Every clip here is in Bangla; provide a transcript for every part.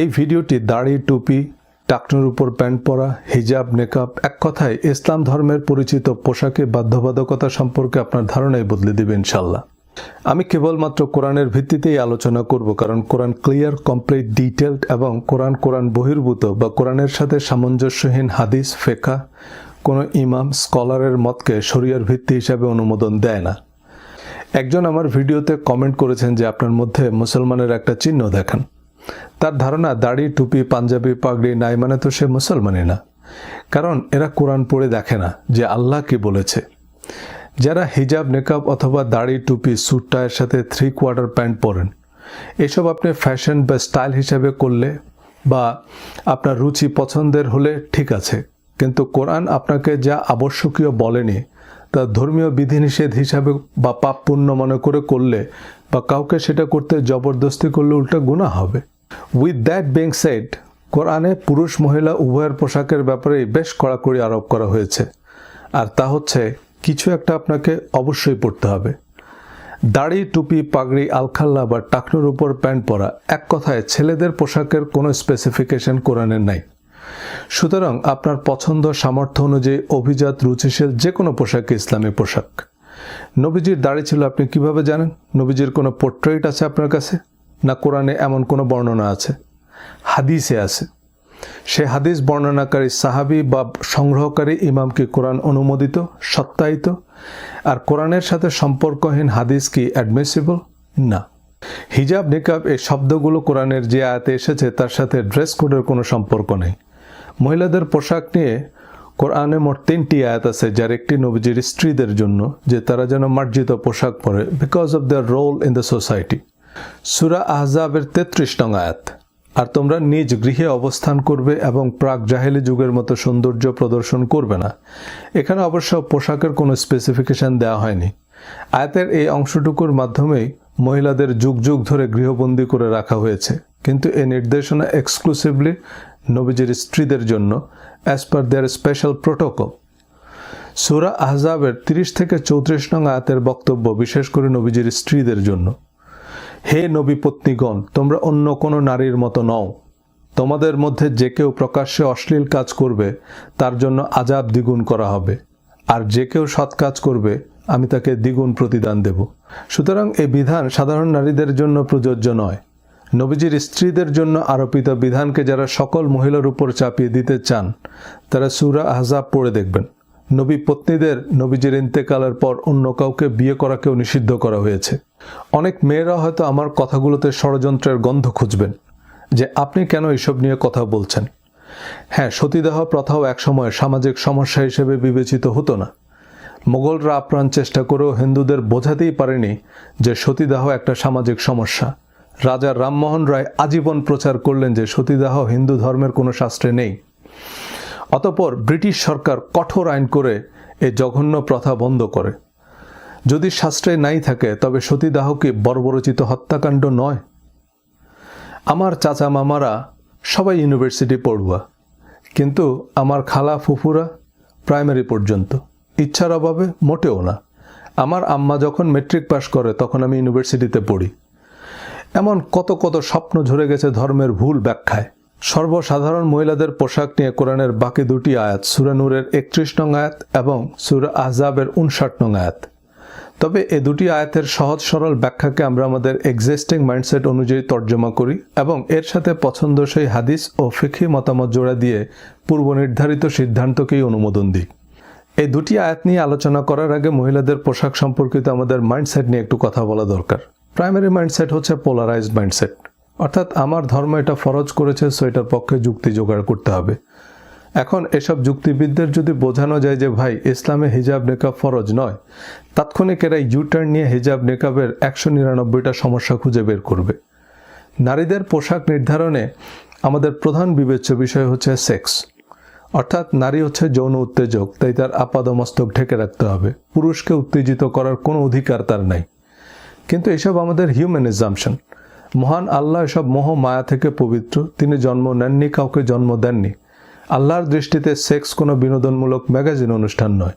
এই ভিডিওটি দাড়ি, টুপি, টাকনুর উপর প্যান্ট পরা, হিজাব, নেকাব, এক কথায় ইসলাম ধর্মের পরিচিত পোশাকে বাধ্যবাধকতা সম্পর্কে আপনার ধারণাই বদলে দেবে ইনশাল্লাহ। আমি কেবলমাত্র কোরআনের ভিত্তিতেই আলোচনা করব, কারণ কোরআন ক্লিয়ার, কমপ্লিট ডিটেলড এবং কোরআন কোরআন বহির্ভূত বা কোরআনের সাথে সামঞ্জস্যহীন হাদিস ফেকা কোনো ইমাম, স্কলারের মতকে শরিয়ার ভিত্তি হিসাবে অনুমোদন দেয় না। একজন আমার ভিডিওতে কমেন্ট করেছেন যে আপনার মধ্যে মুসলমানের একটা চিহ্ন দেখান। তার ধারণা দাড়ি, টুপি, পাঞ্জাবি, পাগড়ি নাই মানে তো সে মুসলমানই না। কারণ এরা কোরআন পড়ে দেখে না যে আল্লাহ কি বলেছে। যারা হিজাব, নেকাব অথবা দাড়ি, টুপি স্যুট টায়ের সাথে থ্রি কোয়ার্টার প্যান্ট পরেন, এসব আপনি ফ্যাশন বা স্টাইল হিসাবে করলে বা আপনার রুচি পছন্দের হলে ঠিক আছে। কিন্তু কোরআন আপনাকে যা আবশ্যকীয় বলেনি, তা ধর্মীয় বিধিনিষেধ হিসাবে বা পাপ পুণ্য মনে করে করলে বা কাউকে সেটা করতে জবরদস্তি করলে উল্টা গুণা হবে। উইথ দ্যাট বিং সেড কোরআনে পুরুষ, মহিলা, উভয়ের পোশাকের ব্যাপারে বেশ কড়াকড়ি আরোপ করা হয়েছে। আর তা হচ্ছে, কিছু একটা আপনাকে অবশ্যই পড়তে হবে। দাড়ি, টুপি, পাগড়ি, আলখাল্লা বা টাকনুর উপর প্যান্ট পরা এক কথায় ছেলেদের পোশাকের কোনো স্পেসিফিকেশন কোরআনের নাই। সুতরাং আপনার পছন্দ, সামর্থ্য অনুযায়ী অভিজাত, রুচিশীল যে কোনো পোশাক ইসলামী পোশাক। নবীজির দাড়ি ছিল, আপনি কীভাবে জানেন? নবীজির কোনো পোর্ট্রেট আছে আপনার কাছে? না কোরআনে এমন কোনো বর্ণনা আছে? হাদিসে আছে। সে হাদিস বর্ণনাকারী সাহাবি বা সংগ্রহকারী ইমাম কি কোরআন অনুমোদিত, সত্যায়িত। আর কোরআনের সাথে সম্পর্কহীন হাদিস কি অ্যাডমিসিবল না। হিজাব, নিকাব এই শব্দগুলো কোরআনের যে আয়াতে এসেছে, তার সাথে ড্রেস কোডের কোনো সম্পর্ক নেই। মহিলাদের পোশাক নিয়ে কোরআনে মোট তিনটি আয়াত আছে, যার একটি নবীজির স্ত্রীদের জন্য, যে তারা যেন মার্জিত পোশাক পরে because of their role in the society সুরা আহজাবের তেত্রিশ নং আয়াত। আর তোমরা নিজ গৃহে অবস্থান করবে এবং প্রাক জাহেলি যুগের মতো সৌন্দর্য প্রদর্শন করবে না। এখানে অবশ্য পোশাকের কোনো স্পেসিফিকেশন দেওয়া হয়নি। আয়াতের এই অংশটুকুর মাধ্যমেই মহিলাদের যুগ যুগ ধরে গৃহবন্দী করে রাখা হয়েছে। কিন্তু এই নির্দেশনা এক্সক্লুসিভলি নবীজির স্ত্রীদের জন্য as per their special protocol সুরা আহজাবের তিরিশ থেকে চৌত্রিশ নং আয়াতের বক্তব্য বিশেষ করে নবীজির স্ত্রীদের জন্য। হে নবী পত্নীগণ, তোমরা অন্য কোনো নারীর মতো নও। তোমাদের মধ্যে যে কেউ প্রকাশ্যে অশ্লীল কাজ করবে, তার জন্য আজাব দ্বিগুণ করা হবে। আর যে কেউ সৎ কাজ করবে, আমি তাকে দ্বিগুণ প্রতিদান দেব। সুতরাং এই বিধান সাধারণ নারীদের জন্য প্রযোজ্য নয়। নবীজির স্ত্রীদের জন্য আরোপিত বিধানকে যারা সকল মহিলার উপর চাপিয়ে দিতে চান, তারা সুরা আহজাব পড়ে দেখবেন। নবী পত্নীদের নবীজির ইন্তেকালের পর অন্য কাউকে বিয়ে করাকেও নিষিদ্ধ করা হয়েছে। অনেক মেয়েরা হয়তো আমার কথাগুলোতে ষড়যন্ত্রের গন্ধ খুঁজবেন যে আপনি কেন এসব নিয়ে কথা বলছেন। হ্যাঁ সতীদাহ প্রথাও একসময় সামাজিক সমস্যা হিসেবে বিবেচিত হতো না। মোগলরা আপ্রাণ চেষ্টা করেও হিন্দুদের বোঝাতেই পারেনি যে সতীদাহ একটা সামাজিক সমস্যা। রাজা রামমোহন রায় আজীবন প্রচার করলেন যে সতীদাহ হিন্দু ধর্মের কোনো শাস্ত্রে নেই। অতপর ব্রিটিশ সরকার কঠোর আইন করে এই জঘন্য প্রথা বন্ধ করে। যদি শাস্ত্রে নাই থাকে, তবে সতীদাহ কি বর্বরচিত হত্যাকাণ্ড নয়। আমার চাচা মামারা সবাই ইউনিভার্সিটি পড়ুয়া, কিন্তু আমার খালা ফুফুরা প্রাইমারি পর্যন্ত। ইচ্ছার অভাবে মোটেও না। আমার আম্মা যখন মেট্রিক পাশ করে, তখন আমি ইউনিভার্সিটিতে পড়ি। এমন কত কত স্বপ্ন ঝরে গেছে ধর্মের ভুল ব্যাখ্যায়। সর্বসাধারণ মহিলাদের পোশাক নিয়ে কোরআনের বাকি দুটি আয়াত সুরানুরের একত্রিশ নং আয়াত এবং সুরা আহজাবের উনষাট নং আয়াত। তবে এ দুটি আয়াতের সহজ সরল ব্যাখ্যাকে আমরা আমাদের এক্সিস্টিং মাইন্ডসেট অনুযায়ী তর্জমা করি এবং এর সাথে পছন্দসই হাদিস ও ফিখি মতামত জোড়া দিয়ে পূর্ব নির্ধারিত সিদ্ধান্তকেই অনুমোদন দিই। এই দুটি আয়াত নিয়ে আলোচনা করার আগে মহিলাদের পোশাক সম্পর্কিত আমাদের মাইন্ডসেট নিয়ে একটু কথা বলা দরকার। প্রাইমারি মাইন্ডসেট হচ্ছে পোলারাইজড মাইন্ডসেট অর্থাৎ আমার ধর্ম এটা ফরজ করেছে সো এটার পক্ষে যুক্তি জোগাড় করতে হবে। এখন এসব যুক্তিবিদদের যদি বোঝানো যায় যে ভাই, ইসলামে হিজাব নেকাব ফরজ নয়, তাৎক্ষণিক এরা ইউটার্ন নিয়ে হিজাব নেকাবের একশো নিরানব্বইটা সমস্যা খুঁজে বের করবে। নারীদের পোশাক নির্ধারণে আমাদের প্রধান বিবেচ্য বিষয় হচ্ছে সেক্স। অর্থাৎ নারী হচ্ছে যৌন উত্তেজক, তাই তার আপাদমস্তক ঢেকে রাখতে হবে। পুরুষকে উত্তেজিত করার কোনো অধিকার তার নাই। কিন্তু এসব আমাদের হিউম্যান এক্সামশন মহান আল্লাহ এসব মোহ, মায়া থেকে পবিত্র। তিনি জন্ম নেননি, কাউকে জন্ম দেননি। আল্লাহর দৃষ্টিতে সেক্স কোনো বিনোদনমূলক ম্যাগাজিন অনুষ্ঠান নয়।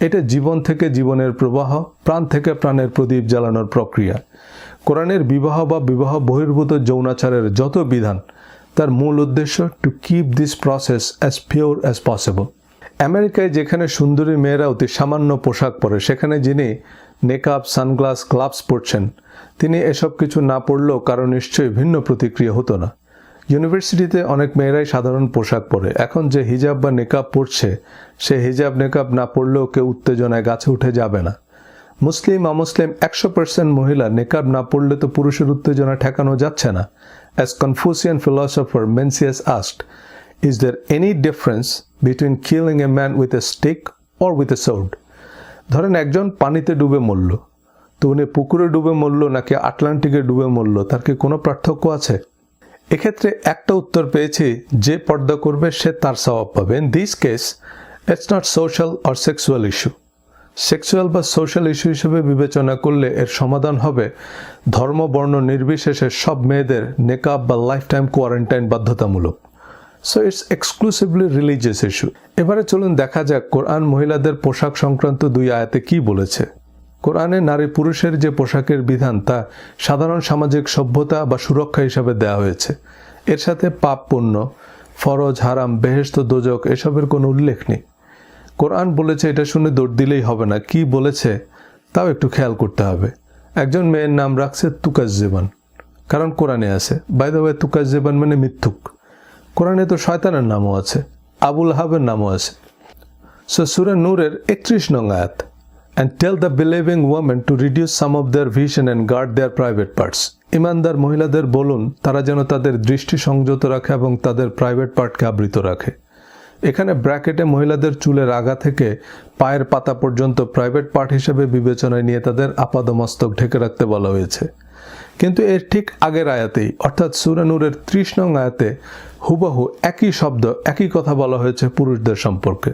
এটা জীবন থেকে জীবনের প্রবাহ, প্রাণ থেকে প্রাণের প্রদীপ জ্বালানোর প্রক্রিয়া। কোরআনের বিবাহ বা বিবাহ বহির্ভূত যৌনাচারের যত বিধান, তার মূল উদ্দেশ্য to keep this process as pure as possible আমেরিকায় যেখানে সুন্দরী মেয়েরা অতি সামান্য পোশাক পরে, সেখানে যিনি নেকআপ, সানগ্লাস, গ্লাভস পরছেন, তিনি এসব কিছু না পড়লেও কারও নিশ্চয়ই ভিন্ন প্রতিক্রিয়া হতো না। ইউনিভার্সিটিতে অনেক মেয়েরাই সাধারণ পোশাক পরে। এখন যে হিজাব বা নেকাব পরছে, সে হিজাব নেকাব না পড়লেও কেউ উত্তেজনায় গাছে উঠে যাবে না। মুসলিম আমুসলিম একশো পার্সেন্ট মহিলা নেকাব না পড়লে তো পুরুষের উত্তেজনা ঠেকানো যাচ্ছে না। As Confucian philosopher Mencius asked is there any difference between killing a man with a stick or with a sword ধরেন একজন পানিতে ডুবে মরল। তো উনি পুকুরে ডুবে মরল নাকি আটলান্টিকে ডুবে মরল? তার কি কোনো পার্থক্য আছে? এক্ষেত্রে একটা উত্তর পেয়েছি, যে পর্দা করবে সে তার স্বভাব পাবে। In this case it's not social or sexual issue sexual বা সোশ্যাল ইস্যু হিসেবে বিবেচনা করলে এর সমাধান হবে ধর্ম, বর্ণ, নির্বিশেষে সব মেয়েদের নেকাব বা লাইফ টাইম কোয়ারেন্টাইন বাধ্যতামূলক। So it's exclusively religious issue এবারে চলুন দেখা যাক, কোরআন মহিলাদের পোশাক সংক্রান্ত দুই আয়াতে কি বলেছে। কোরআনে নারী পুরুষের যে পোশাকের বিধান, তা সাধারণ সামাজিক সভ্যতা বা সুরক্ষা হিসাবে দেওয়া হয়েছে। এর সাথে পাপ পুণ্য, ফরজ, হারাম বেহেস্ত দোজক এসবের কোনো উল্লেখ নেই। কোরআন বলেছে, এটা শুনে দৌড় দিলেই হবে না। কি বলেছে, তাও একটু খেয়াল করতে হবে। একজন মেয়ের নাম রাখছে তুকাজ্জেবান, কারণ কোরআনে আছে। বাইদা ওয়ে তুকাজ্জেবান মানে মিথ্যুক। কোরআনে তো শয়তানের নামও আছে, আবুল হাবের নামও আছে। সো সুরা নূরের একত্রিশ নং আয়াত। And tell the believing women to reduce some of their vision and guard their private parts ইমানদার মহিলাদের বলুন, তারা যেন তাদের দৃষ্টি সংযত রাখে এবং তাদের প্রাইভেট পার্টকে আবৃত রাখে। এখানে ব্র্যাকেটে মহিলাদের চুলের আগা থেকে পায়ের পাতা পর্যন্ত প্রাইভেট পার্ট হিসেবে বিবেচনায় নিয়ে তাদের আপাদমস্তক ঢেকে রাখতে বলা হয়েছে। কিন্তু এর ঠিক আগের আয়াতেই, অর্থাৎ সুরানুরের ত্রিশ নং আয়াতে হুবহু একই শব্দ, একই কথা বলা হয়েছে পুরুষদের সম্পর্কে।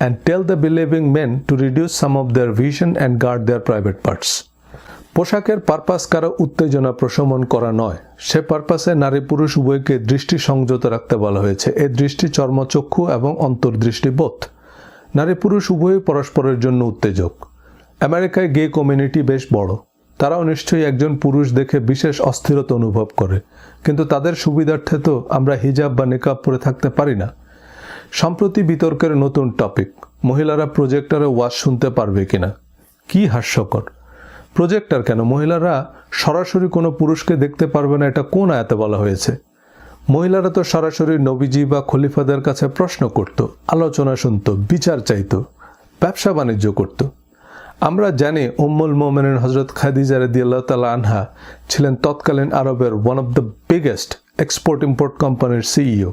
And tell the believing men to reduce some of their vision and guard their private parts পোশাকের পারপাস কারও উত্তেজনা প্রশমন করা নয়। সে পারপাসে নারী পুরুষ উভয়কে দৃষ্টি সংযত রাখতে বলা হয়েছে। এ দৃষ্টি চর্মচক্ষু এবং অন্তর্দৃষ্টি বোধ। নারী পুরুষ উভয়ই পরস্পরের জন্য উত্তেজক। আমেরিকায় গে কমিউনিটি বেশ বড়। তারাও নিশ্চয়ই একজন পুরুষ দেখে বিশেষ অস্থিরতা অনুভব করে। কিন্তু তাদের সুবিধার্থে তো আমরা হিজাব বা নেকাব পরে থাকতে পারি না। সম্প্রতি বিতর্কের নতুন টপিক মহিলারা প্রজেক্টরে ওয়াজ শুনতে পারবে কিনা? কি হাস্যকর। প্রজেক্টর কেন? মহিলারা সরাসরি কোনো পুরুষকে দেখতে পারবে না, এটা কোন আয়াতে বলা হয়েছে? মহিলারা তো সরাসরি নবীজি বা খলিফাদের কাছে প্রশ্ন করত, আলোচনা শুনত, বিচার চাইত, ব্যবসা বাণিজ্য করত। আমরা জানি উম্মুল মোমেনের হজরত খাদিজা রদিয়াল্লাহ তালা আনহা ছিলেন তৎকালীন আরবের one of the biggest export import কোম্পানির সিইও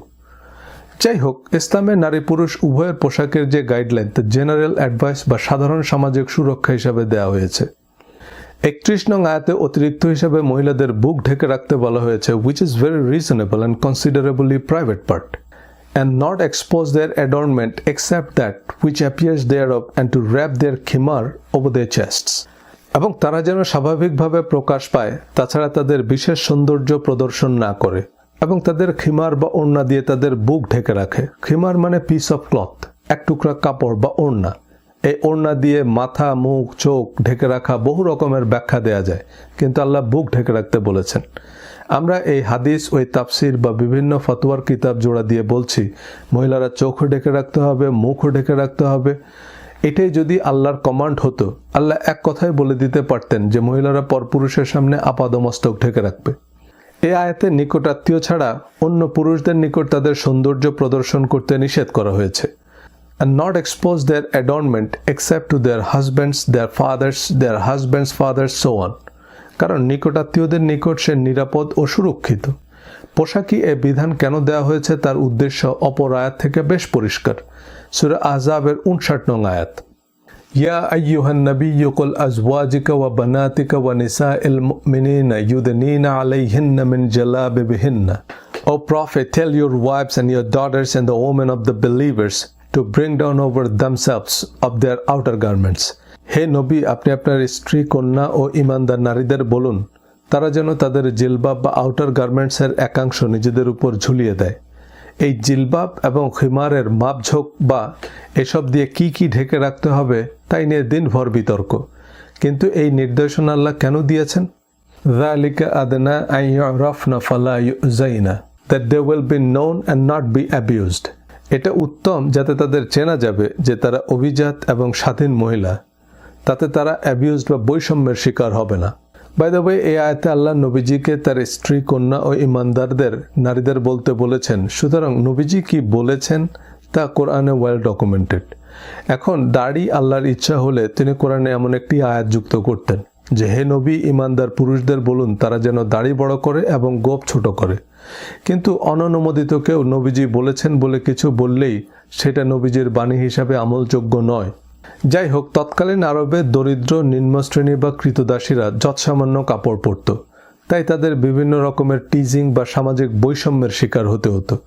যাই হোক ইসলামে নারী পুরুষ উভয়ের পোশাকের যে গাইডলাইন তা জেনারেল অ্যাডভাইস বা সাধারণ সামাজিক সুরক্ষা হিসাবে দেওয়া হয়েছে। একত্রিশ নং আয়াতে অতিরিক্ত হিসাবে মহিলাদের বুক ঢেকে রাখতে বলা হয়েছে which is very reasonable and considerably private part and not expose their adornment except that which appears thereof and to wrap their খিমার over their chests এবং তারা যেন স্বাভাবিকভাবে প্রকাশ পায়, তাছাড়া তাদের বিশেষ সৌন্দর্য প্রদর্শন না করে। এবং তাদের খিমার বা ওড়না দিয়ে তাদের বুক ঢেকে রাখে। খিমার মানে পিস অফ ক্লথ এক টুকরা কাপড় বা ওড়না। এই ওড়না দিয়ে মাথা, মুখ, চোখ ঢেকে রাখা বহু রকমের ব্যাখ্যা দেয়া যায়, কিন্তু আল্লাহ বুক ঢেকে রাখতে বলেছেন। আমরা এই হাদিস, ওই তাফসির বা বিভিন্ন ফতোয়ার কিতাব জোড়া দিয়ে বলছি, মহিলারা চোখও ঢেকে রাখতে হবে, মুখও ঢেকে রাখতে হবে। এটাই যদি আল্লাহর কমান্ড হতো, আল্লাহ এক কথায় বলে দিতে পারতেন যে মহিলারা পরপুরুষের সামনে আপাদমস্তক ঢেকে রাখবে। এ আয়াতে নিকটাত্মীয় ছাড়া অন্য পুরুষদের নিকট তাদের সৌন্দর্য প্রদর্শন করতে নিষেধ করা হয়েছে and not expose their adornment except to their husbands, their fathers, their husbands' fathers, so on. কারণ নিকটাত্মীয়দের নিকট সে নিরাপদ ও সুরক্ষিত। পোশাকি এ বিধান কেন দেওয়া হয়েছে? তার উদ্দেশ্য অপর আয়াত থেকে বেশ পরিষ্কার। সুরা আজাবের উনষাট নং আয়াত। নবী কুল আজওয়াজিকা ওয়া বানাতিকা ওয়া নিসাইল মুমিনিনা ইউদনিনা আলাইহিন্না মিন জালাবিবিহিন্না O Prophet, tell your wives and your daughters and the women of the believers to bring down over themselves of their outer garments. হে নবী আপনি আপনার স্ত্রী কন্যা ও ইমানদার নারীদের বলুন তারা যেন তাদের জিলবাব বা আউটার গার্মেন্টসের একাংশ নিজেদের উপর ঝুলিয়ে দেয় এই জিলবাব এবং খিমারের মাপঝোঁক বা এসব দিয়ে কি কি ঢেকে রাখতে হবে তাই নিয়ে দিনভর বিতর্ক। কিন্তু এই নির্দেশনা আল্লাহ কেন দিয়েছেন? জালিকা আদনা আই রফনা ফালা জাইনা that they will be known and not be abused এটা উত্তম যাতে তাদের চেনা যাবে যে তারা অভিজাত এবং স্বাধীন মহিলা, তাতে তারা অ্যাবিউজড বা বৈষম্যের শিকার হবে না। বাই দ্য ওয়ে এই আয়তে আল্লাহ নবীজিকে তার স্ত্রী, কন্যা ও ইমানদারদের, নারীদের বলতে বলেছেন, সুতরাং নবীজি কি বলেছেন তা কোরআনে ওয়েল ডকুমেন্টেড এখন দাড়ি আল্লাহর ইচ্ছা হলে তিনি কোরআনে এমন একটি আয়াত যুক্ত করতেন, যে হে নবী, ইমানদার পুরুষদের বলুন, তারা যেন দাড়ি বড় করে এবং গোপ ছোট করে। কিন্তু অননুমোদিত কেউ নবীজি বলেছেন বলে কিছু বললেই সেটা নবীজির বাণী হিসাবে আমলযোগ্য নয়। যাই হোক তৎকালীন আরবে দরিদ্র নিম্নশ্রেণী বা কৃতদাসীরা যৎসামান্য কাপড় পরত। তাই তাদের বিভিন্ন রকমের টিজিং বা সামাজিক বৈষম্যের শিকার হতে হতো।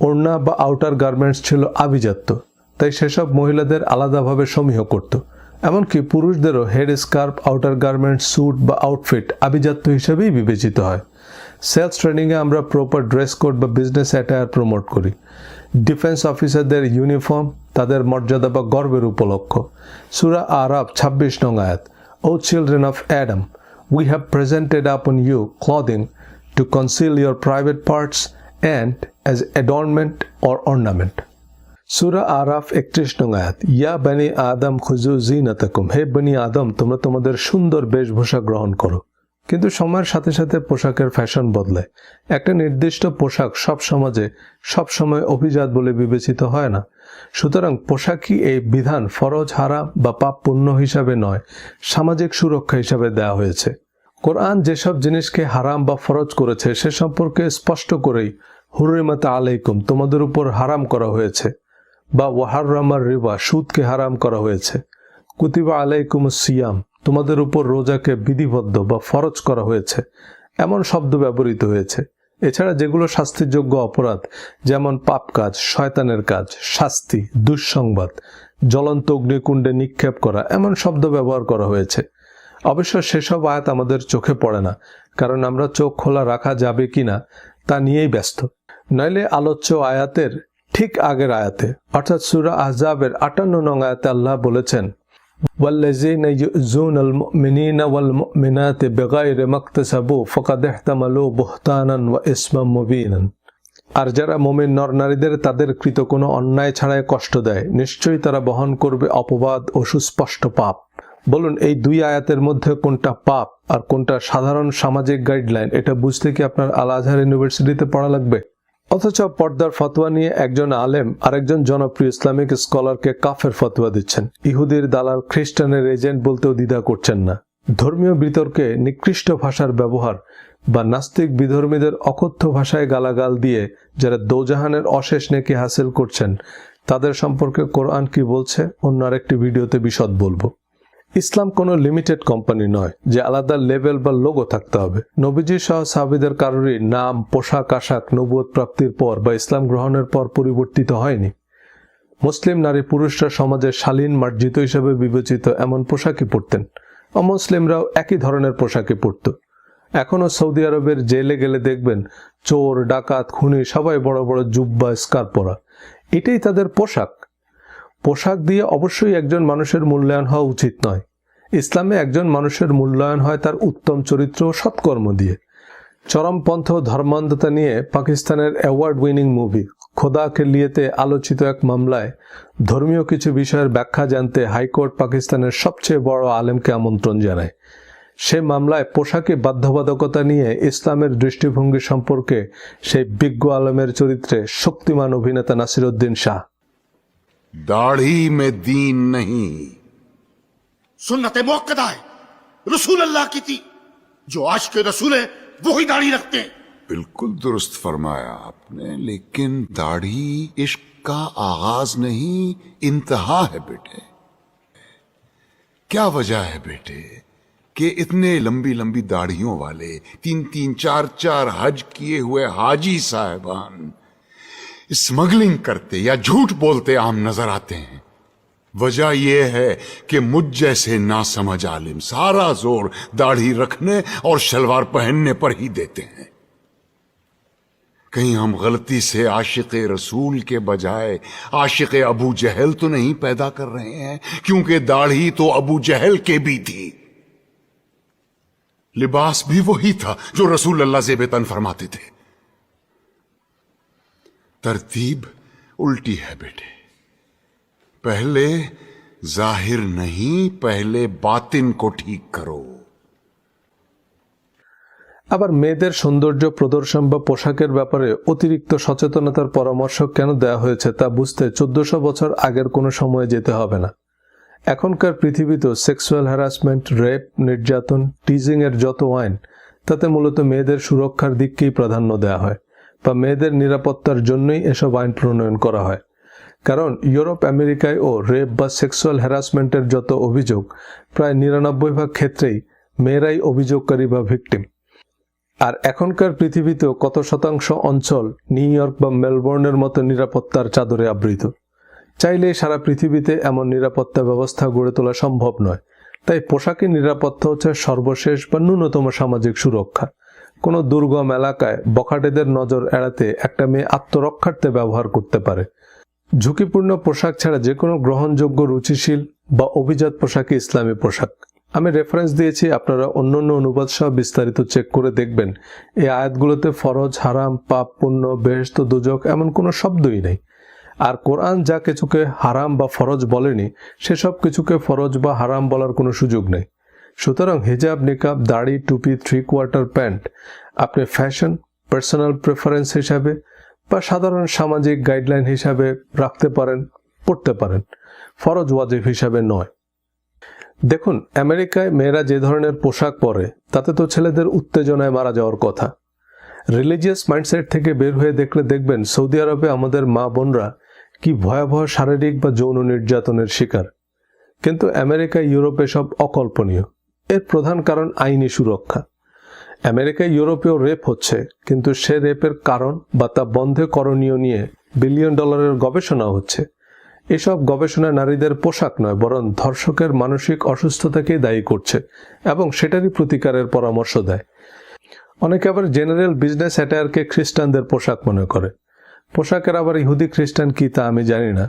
ওড়না বা আউটার গার্মেন্টস ছিল আভিজাত্য। তাই সেসব মহিলাদের আলাদাভাবে সমীহ করত। এমনকি পুরুষদেরও head scarf outer garments suit বা আউটফিট আভিজাত্য হিসেবেই বিবেচিত হয়। সেলস ট্রেনিংয়ে আমরা প্রপার ড্রেস কোড বা বিজনেস অ্যাটায়ার প্রমোট করি। ডিফেন্স অফিসারদের ইউনিফর্ম তাদের মর্যাদা বা গর্বের উপলক্ষ। সুরা আরাব ছাব্বিশ নং আয়াত। O children of Adam we have presented upon you clothing to conceal your private parts and as adornment or ornament সুরা আরাফ, একত্রিশ নং আয়াত। ইয়া বানি আদম খুজু জি জিনাতাকুম হে বনি আদম, তোমরা তোমাদের সুন্দর বেশভূষা গ্রহণ করো। কিন্তু সময়ের সাথে সাথে পোশাকের ফ্যাশন বদলায়। একটা নির্দিষ্ট পোশাক সব সমাজে সব সময় অভিজাত বলে বিবেচিত হয় না। সুতরাং পোশাকই এই বিধান ফরজ, হারাম বা পাপ পুণ্য হিসাবে নয়, সামাজিক সুরক্ষা হিসাবে দেওয়া হয়েছে। কোরআন যেসব জিনিসকে হারাম বা ফরজ করেছে সে সম্পর্কে স্পষ্ট করেই হুরিমাতা আলাইকুম, তোমাদের উপর হারাম করা হয়েছে বা ওয়াহারামার রিবা, সুদকে হারাম করা হয়েছে। কুতিবা আলাইকুম সিয়াম, তোমাদের উপর রোজাকে বিধিবদ্ধ বা ফরজ করা হয়েছে, এমন শব্দ ব্যবহৃত হয়েছে। এছাড়া যেগুলো শাস্তিযোগ্য অপরাধ, যেমন পাপ কাজ, শয়তানের কাজ, শাস্তি, দুঃসংবাদ, জ্বলন্ত অগ্নিকুণ্ডে নিক্ষেপ করা, এমন শব্দ ব্যবহার করা হয়েছে। অবশ্য সেসব আয়াত আমাদের চোখে পড়ে না, কারণ আমরা চোখ খোলা রাখা যাবে কি না, তা নিয়েই ব্যস্ত। নইলে আলোচ্য আয়াতের ঠিক আগের আয়াতে, অর্থাৎ সুরা আহজাবের আটান্ন নং আয়াতে আল্লাহ বলেছেন والذين يؤذون المؤمنين والمؤمنات بغير ما اكتسبوا فقد احتملوا بهتانا واسما مبينا আর যারা মোমেন নর নারীদের তাদের কৃত কোনো অন্যায় ছাড়াই কষ্ট দেয় নিশ্চয়ই তারা বহন করবে অপবাদ ও সুস্পষ্ট পাপ বলুন এই দুই আয়াতের মধ্যে কোনটা পাপ আর কোনটা সাধারণ সামাজিক গাইডলাইন এটা বুঝতে কি আপনার আল আজহার ইউনিভার্সিটিতে পড়া লাগবে অথচ পর্দার ফতোয়া নিয়ে একজন আলেম আরেকজন জনপ্রিয় ইসলামিক স্কলারকে কাফের ফতোয়া দিচ্ছেন। ইহুদির দালাল খ্রিস্টানের এজেন্ট বলতেও দ্বিধা করছেন না। ধর্মীয় বিতর্কে নিকৃষ্ট ভাষার ব্যবহার বা নাস্তিক বিধর্মীদের অকথ্য ভাষায় গালাগাল দিয়ে যারা দোজাহানের অশেষ নেকি হাসিল করছেন, তাদের সম্পর্কে কোরআন কি বলছে? অন্য আরেকটি ভিডিওতে বিশদ বলব। ইসলাম কোনো লিমিটেড কোম্পানি নয়, যে আলাদা লেভেল বা লোগো থাকতে হবে। নবীজি সহ সাহাবিদের কারোরই নাম, পোশাক, আশাক, নবুয়ত প্রাপ্তির পর বা ইসলাম গ্রহণের পর পরিবর্তিত হয়নি। মুসলিম নারী পুরুষরা সমাজে শালীন, মার্জিত হিসেবে বিবেচিত এমন পোশাকই পরতেন। অমুসলিমরাও একই ধরনের পোশাকই পরত। এখনও সৌদি আরবের জেলে গেলে দেখবেন চোর, ডাকাত, খুনি সবাই বড় বড় জুব্বা স্কার পরা এটাই তাদের পোশাক। পোশাক দিয়ে অবশ্যই একজন মানুষের মূল্যায়ন হওয়া উচিত নয়। ইসলামে একজন মানুষের মূল্যায়ন হয় তার উত্তম চরিত্র ও সৎকর্ম দিয়ে। চরমপন্থ ধর্মান্ধতা নিয়ে পাকিস্তানের অ্যাওয়ার্ড উইনিং মুভি খোদাকে লিয়েতে আলোচিত এক মামলায় ধর্মীয় কিছু বিষয়ের ব্যাখ্যা জানতে হাইকোর্ট পাকিস্তানের সবচেয়ে বড় আলেমকে আমন্ত্রণ জানায়। সে মামলায় পোশাকে বাধ্যবাধকতা নিয়ে ইসলামের দৃষ্টিভঙ্গি সম্পর্কে সেই বিজ্ঞ আলমের চরিত্রে শক্তিমান অভিনেতা নাসিরুদ্দিন শাহ। داڑھی میں دین نہیں۔ سنت موقع ہے۔ رسول اللہ کی تھی۔ جو آج کے رسول ہے وہی داڑھی رکھتے ہیں۔ بالکل درست فرمایا آپ نے لیکن داڑھی عشق کا آغاز نہیں انتہا ہے بیٹے۔ کیا وجہ ہے بیٹے کہ اتنے لمبی لمبی داڑھیوں والے تین تین چار چار حج کیے ہوئے حاجی صاحبان اسمگلنگ کرتے یا جھوٹ بولتے عام نظر آتے ہیں۔ وجہ یہ ہے کہ مجھ جیسے نہ سمجھ عالم سارا زور داڑھی رکھنے اور شلوار پہننے پر ہی دیتے ہیں۔ کہیں ہم غلطی سے عاشق رسول کے بجائے عاشق ابو جہل تو نہیں پیدا کر رہے ہیں، کیونکہ داڑھی تو ابو جہل کے بھی تھی۔ لباس بھی وہی تھا جو رسول اللہ زیب تن فرماتے تھے۔ तरतीब उल्टी है बेटे पहले जाहिर नहीं पहले बातिन को ठीक करो আবার মেয়েদের সৌন্দর্য প্রদর্শন বা পোশাকের ব্যাপারে অতিরিক্ত সচেতনতার পরামর্শ কেন দেওয়া হয়েছে তা বুঝতে চোদ্দশো বছর আগের কোনো সময়ে যেতে হবে না এখনকার পৃথিবীতে সেক্সুয়াল হ্যারাসমেন্ট রেপ নির্যাতন টিজিং এর যত আইন তাতে মূলত মেয়েদের সুরক্ষার দিককেই প্রাধান্য দেওয়া হয় বা মেয়েদের নিরাপত্তার জন্যই এসব আইন প্রণয়ন করা হয়। কারণ ইউরোপ, আমেরিকায় ও রেপ বা সেক্সুয়াল হ্যারাসমেন্টের যত অভিযোগ, প্রায় নিরানব্বই ভাগ ক্ষেত্রেই মেয়েরাই অভিযোগকারী বা ভিকটিম। আর এখনকার পৃথিবীতেও কত শতাংশ অঞ্চল নিউ ইয়র্ক বা মেলবোর্নের মতো নিরাপত্তার চাদরে আবৃত। চাইলে সারা পৃথিবীতে এমন নিরাপত্তা ব্যবস্থা গড়ে তোলা সম্ভব নয়। তাই পোশাকের নিরাপত্তা হচ্ছে সর্বশেষ বা ন্যূনতম সামাজিক সুরক্ষা। কোনো দুর্গম এলাকায় বখাটেদের নজর এড়াতে একটা মেয়ে আত্মরক্ষার্থে ব্যবহার করতে পারে। ঝুঁকিপূর্ণ পোশাক ছাড়া যে কোনো গ্রহণযোগ্য রুচিশীল বা অভিজাত পোশাকই ইসলামী পোশাক। আমি রেফারেন্স দিয়েছি, আপনারা অন্যান্য অনুবাদ সহ বিস্তারিত চেক করে দেখবেন। এই আয়াতগুলোতে ফরজ, হারাম, পাপ, পুণ্য বেহেস্ত দুজক এমন কোনো শব্দই নেই। আর কোরআন যা কিছুকে হারাম বা ফরজ বলেনি, সেসব কিছুকে ফরজ বা হারাম বলার কোনো সুযোগ নেই। সুতরাং হিজাব, নিকাব, দাড়ি, টুপি থ্রি কোয়ার্টার প্যান্ট আপনি ফ্যাশন পার্সোনাল প্রেফারেন্স হিসাবে বা সাধারণ সামাজিক গাইডলাইন হিসাবে রাখতে পারেন, পড়তে পারেন। ফরজ ওয়াজিব হিসাবে নয়। দেখুন, আমেরিকায় মেয়েরা যে ধরনের পোশাক পরে, তাতে তো ছেলেদের উত্তেজনায় মারা যাওয়ার কথা। রিলিজিয়াস মাইন্ডসেট থেকে বের হয়ে দেখলে দেখবেন, সৌদি আরবে আমাদের মা বোনরা কি ভয়াবহ শারীরিক বা যৌন নির্যাতনের শিকার। কিন্তু আমেরিকা, ইউরোপে সব অকল্পনীয়। এর প্রধান কারণ আইনি সুরক্ষা। আমেরিকায় ইউরোপেও রেপ হচ্ছে, কিন্তু সে রেপের কারণ বা তা বন্ধে করণীয় নিয়ে বিলিয়ন ডলারের গবেষণা হচ্ছে। এসব গবেষণা নারীদের পোশাক নয়, বরং ধর্ষকের মানসিক অসুস্থতাকেই দায়ী করছে এবং সেটারই প্রতিকারের পরামর্শ দেয়। অনেকে আবার জেনারেল বিজনেস অ্যাটায়ারকে খ্রিস্টানদের পোশাক মনে করে। পোশাকের আবার ইহুদি খ্রিস্টান কি তা আমি জানি না।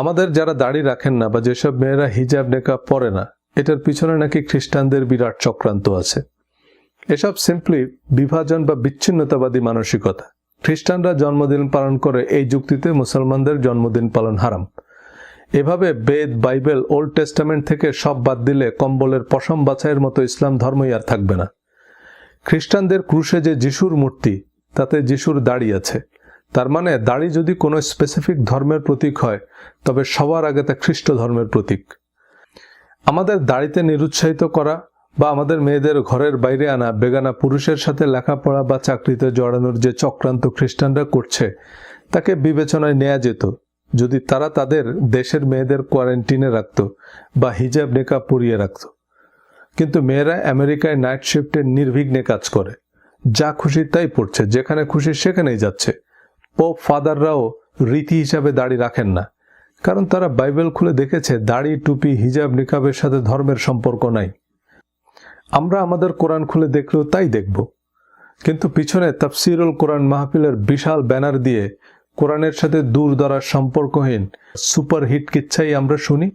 আমাদের যারা দাড়ি রাখেন না বা যেসব মেয়েরা হিজাব নেকাব পরে না এটার পিছনে নাকি খ্রিস্টানদের বিরাট চক্রান্ত আছে। এসব সিম্পলি বিভাজন বা বিচ্ছিন্নতাবাদী মানসিকতা। খ্রিস্টানরা জন্মদিন পালন করে এই যুক্তিতে মুসলমানদের জন্মদিন পালন হারাম। এভাবে বেদ, বাইবেল, ওল্ড টেস্টামেন্ট থেকে সব বাদ দিলে কম্বলের পশম বাছাইয়ের মতো ইসলাম ধর্মই আর থাকবে না। খ্রিস্টানদের ক্রুশে যে যিশুর মূর্তি, তাতে যিশুর দাড়ি আছে। তার মানে দাড়ি যদি কোনো স্পেসিফিক ধর্মের প্রতীক হয়, তবে সবার আগে তা খ্রিস্ট ধর্মের প্রতীক। আমাদের দাড়িতে নিরুৎসাহিত করা বা আমাদের মেয়েদের ঘরের বাইরে আনা বেগানা পুরুষের সাথে লেখাপড়া বা চাকরিতে জড়ানোর যে চক্রান্ত খ্রিস্টানরা করছে, তাকে বিবেচনায় নেওয়া যেত। যদি তারা তাদের দেশের মেয়েদের কোয়ারেন্টিনে রাখত বা হিজাব নেকা পরিয়ে রাখত। কিন্তু মেয়েরা আমেরিকায় নাইট শিফটে নির্বিঘ্নে কাজ করে। যা খুশি তাই পড়ছে, যেখানে খুশি সেখানেই যাচ্ছে। পোপ ফাদাররাও রীতি হিসাবে দাড়ি রাখেন না। কারণ তারা বাইবেল খুলে দেখেছে, দাড়ি, টুপি, হিজাব, নিকাবের সাথে ধর্মের সম্পর্ক নাই। আমরা আমাদের কোরআন খুলে দেখলেও তাই দেখব। কিন্তু পিছনে তাফসিরুল কোরআন মাহফিলের বিশাল ব্যানার দিয়ে কোরআনের সাথে দূর দরার সম্পর্কহীন সুপার হিট কিচ্ছাই আমরা শুনি।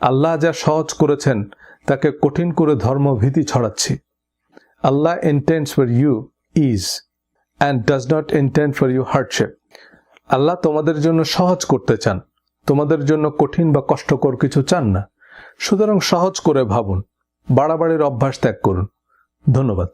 আল্লাহ যা সহজ করেছেন, তাকে কঠিন করে ধর্মভীতি ছড়াচ্ছি। আল্লাহ intends for you ease and does not intend for you hardship আল্লাহ তোমাদের জন্য সহজ করতে চান। তোমাদের জন্য কঠিন বা কষ্টকর কিছু চান না। সুতরাং সহজ করে ভাবুন, বাড়াবাড়ির অভ্যাস ত্যাগ করুন। ধন্যবাদ।